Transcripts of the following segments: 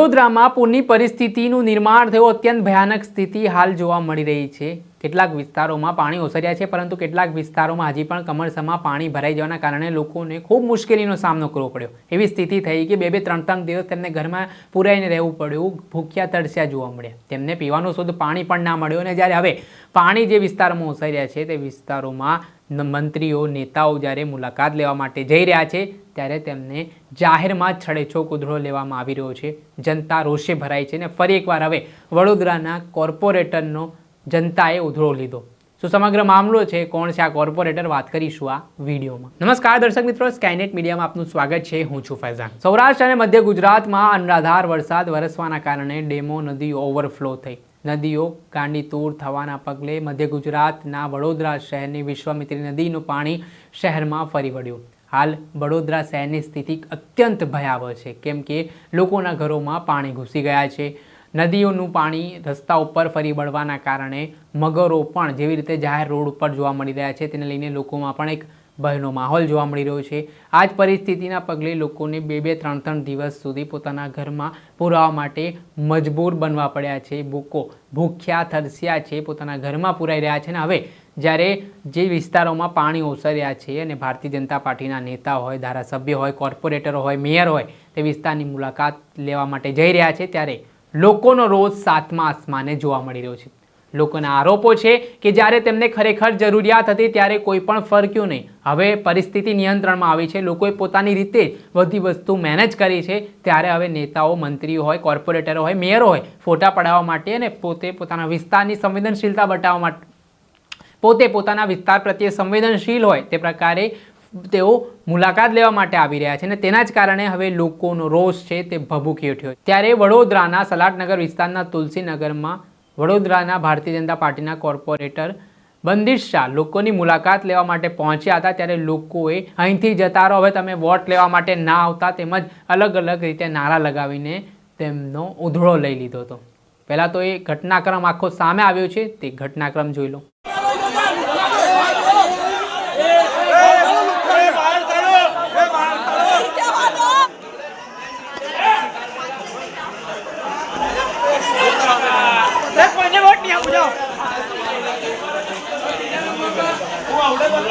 વડોદરામાં પૂરની પરિસ્થિતિનું નિર્માણ થયું. અત્યંત ભયાનક સ્થિતિ હાલ જોવા મળી રહી છે. કેટલાક વિસ્તારોમાં પાણી ઓસર્યા છે, પરંતુ કેટલાક વિસ્તારોમાં હજી પણ કમરસમાં પાણી ભરાઈ જવાના કારણે લોકોને ખૂબ મુશ્કેલીનો સામનો કરવો પડ્યો. એવી સ્થિતિ થઈ કે બે બે ત્રણ ત્રણ દિવસ તેમને ઘરમાં પુરાઈને રહેવું પડ્યું. ભૂખ્યા તરસ્યા જોવા મળ્યા. તેમને પીવાનું શુદ્ધ પાણી પણ ના મળ્યું અને જ્યારે હવે પાણી જે વિસ્તારોમાં ઓસર્યા છે તે વિસ્તારોમાં મંત્રીઓ, નેતાઓ જ્યારે મુલાકાત લેવા માટે જઈ રહ્યા છે, ત્યારે તેમને જાહેરમાં જ કુદરો લેવામાં આવી રહ્યો છે. જનતા રોષે ભરાઈ છે અને ફરી એકવાર હવે વડોદરાના કોર્પોરેટરનો જનતાએ ઉધરો લીધો. શું સમગ્ર મામલો છે? કોણ છે આ કોર્પોરેટર? વાત કરીશું આ વિડીયોમાં. નમસ્કાર દર્શક મિત્રો સ્કાયનેટ મીડિયામાં આપનું સ્વાગત છે. હું છું ફૈઝાન. સૌરાષ્ટ્ર અને મધ્ય ગુજરાતમાં અનરાધાર વરસાદ વરસવાના કારણે ડેમો નદી ઓવરફ્લો થઈ. નદીઓ ગાંડીતૂર થવાના પગલે મધ્ય ગુજરાતના વડોદરા શહેરની વિશ્વામિત્રી નદીનું પાણી શહેરમાં ફરી વળ્યું. હાલ વડોદરા શહેરની સ્થિતિ અત્યંત ભયાવહ છે, કેમ કે લોકોના ઘરોમાં પાણી ઘૂસી ગયા છે. નદીઓનું પાણી રસ્તા ઉપર ફરી વળવાના કારણે મગરો પણ જેવી રીતે જાહેર રોડ ઉપર જોવા મળી રહ્યા છે, તેને લઈને લોકોમાં પણ એક ભયનો માહોલ જોવા મળી રહ્યો છે. આ જ પરિસ્થિતિના પગલે લોકોને બે બે ત્રણ ત્રણ દિવસ સુધી પોતાના ઘરમાં પુરાવા માટે મજબૂર બનવા પડ્યા છે. ભૂકો, ભૂખ્યા તરસ્યા છે. પોતાના ઘરમાં પુરાઈ રહ્યા છે ને હવે જ્યારે જે વિસ્તારોમાં પાણી ઓસર્યા છે અને ભારતીય જનતા પાર્ટીના નેતા હોય, ધારાસભ્ય હોય, કોર્પોરેટરો હોય, મેયર હોય તે વિસ્તારની મુલાકાત લેવા માટે જઈ રહ્યા છે ત્યારે લોકોનો રોજ સાતમા આસમાને જોવા મળી રહ્યો છે. લોકોના આરોપો છે કે જ્યારે તેમને ખરેખર જરૂરિયાત હતી ત્યારે કોઈ પણ ફરક્યું નહીં. હવે પરિસ્થિતિ નિયંત્રણમાં આવી છે. લોકોએ પોતાની રીતે બધી વસ્તુ મેનેજ કરી છે. ત્યારે હવે નેતાઓ, મંત્રીઓ હોય, કોર્પોરેટરો હોય, મેયરો હોય, ફોટા પડાવવા માટે અને પોતે પોતાના વિસ્તારની સંવેદનશીલતા બતાવવા માટે પોતે પોતાના વિસ્તાર પ્રત્યે સંવેદનશીલ હોય તે પ્રકારે તેઓ મુલાકાત લેવા માટે આવી રહ્યા છે અને તેના જ કારણે હવે લોકોનો રોષ છે તે ભભૂકી ઉઠ્યો ત્યારે વડોદરાના સલાટનગર વિસ્તારના તુલસીનગરમાં વડોદરાના ભારતીય જનતા પાર્ટીના કોર્પોરેટર બંદિશ શાહ લોકોની મુલાકાત લેવા માટે પહોંચ્યા હતા ત્યારે લોકોએ અહીંથી જતા રહો, હવે તમે વોટ લેવા માટે ના આવતા તેમજ અલગ અલગ રીતે નારા લગાવીને તેમનો ઉધળો લઈ લીધો હતો. પહેલાં તો એ ઘટનાક્રમ આખો સામે આવ્યો છે, તે ઘટનાક્રમ જોઈ લો. Yeah.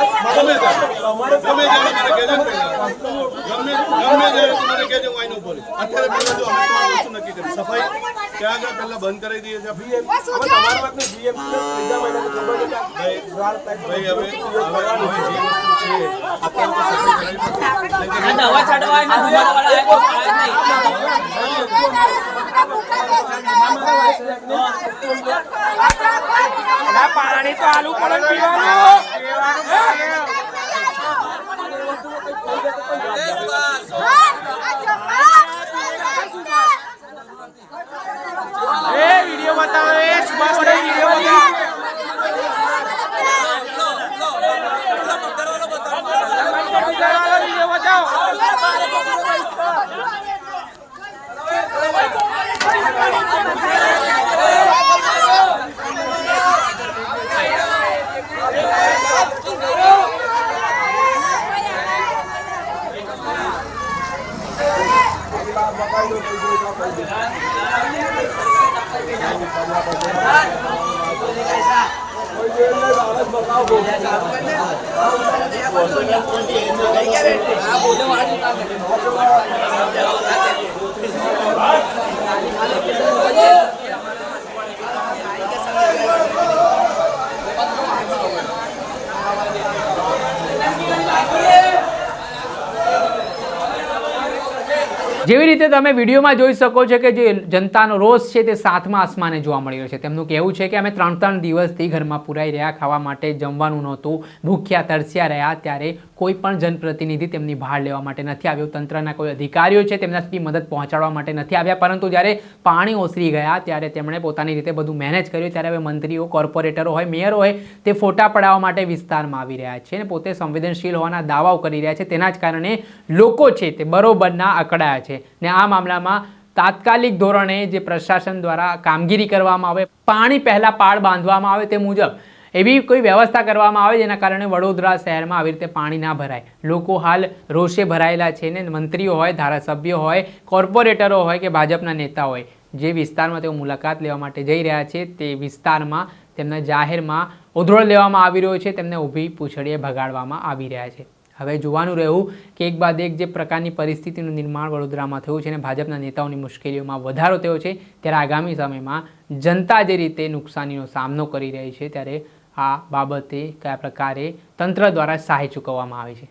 ગમે ગમે ત્યારે મને કહેજો ગમે ગમે ત્યારે તું મને કહેજો હું આઈને ઊભો અત્યારે પહેલા જો અમે તમારું વસ્તુ નક્કી કરી સફાઈ ત્યાં આગળ પહેલા બંધ કરી દઈએ છીએ ભાઈ ભાઈ હવે હવે હવે જે વસ્તુ છે અત્યારે તો સફાઈ કરાવી. દવા ચડવા એને ધુમાડો વાળા નહીં પાણી તો આલુ પડે પીવાનું lot of fire. ఆ જેવી રીતે તમે વિડીયોમાં જોઈ શકો છો કે જે જનતાનો રોષ છે તે સાતમા આસમાને જોવા મળી રહ્યો છે. તેમનું કહેવું છે કે અમે ત્રણ ત્રણ દિવસથી ઘરમાં પુરાઈ રહ્યા, ખાવા માટે જમવાનું નહોતું, ભૂખ્યા તરસ્યા રહ્યા ત્યારે કોઈ પણ જનપ્રતિનિધિ તેમની ભાર લેવા માટે નથી આવ્યો. તંત્રના કોઈ અધિકારીઓ છે તેમના સુધી મદદ પહોંચાડવા માટે નથી આવ્યા. પરંતુ જ્યારે પાણી ઓસરી ગયા, ત્યારે તેમણે પોતાની રીતે બધું મેનેજ કર્યું. ત્યારે હવે મંત્રીઓ કોર્પોરેટરો હોય મેયરો હોય, તે ફોટા પડાવવા માટે વિસ્તારમાં આવી રહ્યા છે અને પોતે સંવેદનશીલ હોવાના દાવાઓ કરી રહ્યા છે. તેના જ કારણે લોકો છે તે બરોબરના અકળાયા છે ને આ મામલામાં તાત્કાલિક ધોરણે જે પ્રશાસન દ્વારા કામગીરી કરવામાં આવે, પાણી પહેલાં પાળ બાંધવામાં આવે તે મુજબ એવી કોઈ વ્યવસ્થા કરવામાં આવે જેના કારણે વડોદરા શહેરમાં આવી રીતે પાણી ના ભરાય. લોકો હાલ રોષે ભરાયેલા છે ને મંત્રીઓ હોય, ધારાસભ્યો હોય, કોર્પોરેટરો હોય કે ભાજપના નેતા હોય, જે વિસ્તારમાં તેઓ મુલાકાત લેવા માટે જઈ રહ્યા છે, તે વિસ્તારમાં તેમના જાહેરમાં ઉધરોળ લેવામાં આવી રહ્યો છે, તેમને ઊભી પૂછડીએ ભગાડવામાં આવી રહ્યા છે. હવે જોવાનું રહ્યું કે એક બાદ એક જે પ્રકારની પરિસ્થિતિનું નિર્માણ વડોદરામાં થયું છે અને ભાજપના નેતાઓની મુશ્કેલીઓમાં વધારો થયો છે, ત્યારે આગામી સમયમાં જનતા જે રીતે નુકસાનીનો સામનો કરી રહી છે, ત્યારે આ બાબતે કયા પ્રકારે તંત્ર દ્વારા સહાય ચૂકવવામાં આવે છે?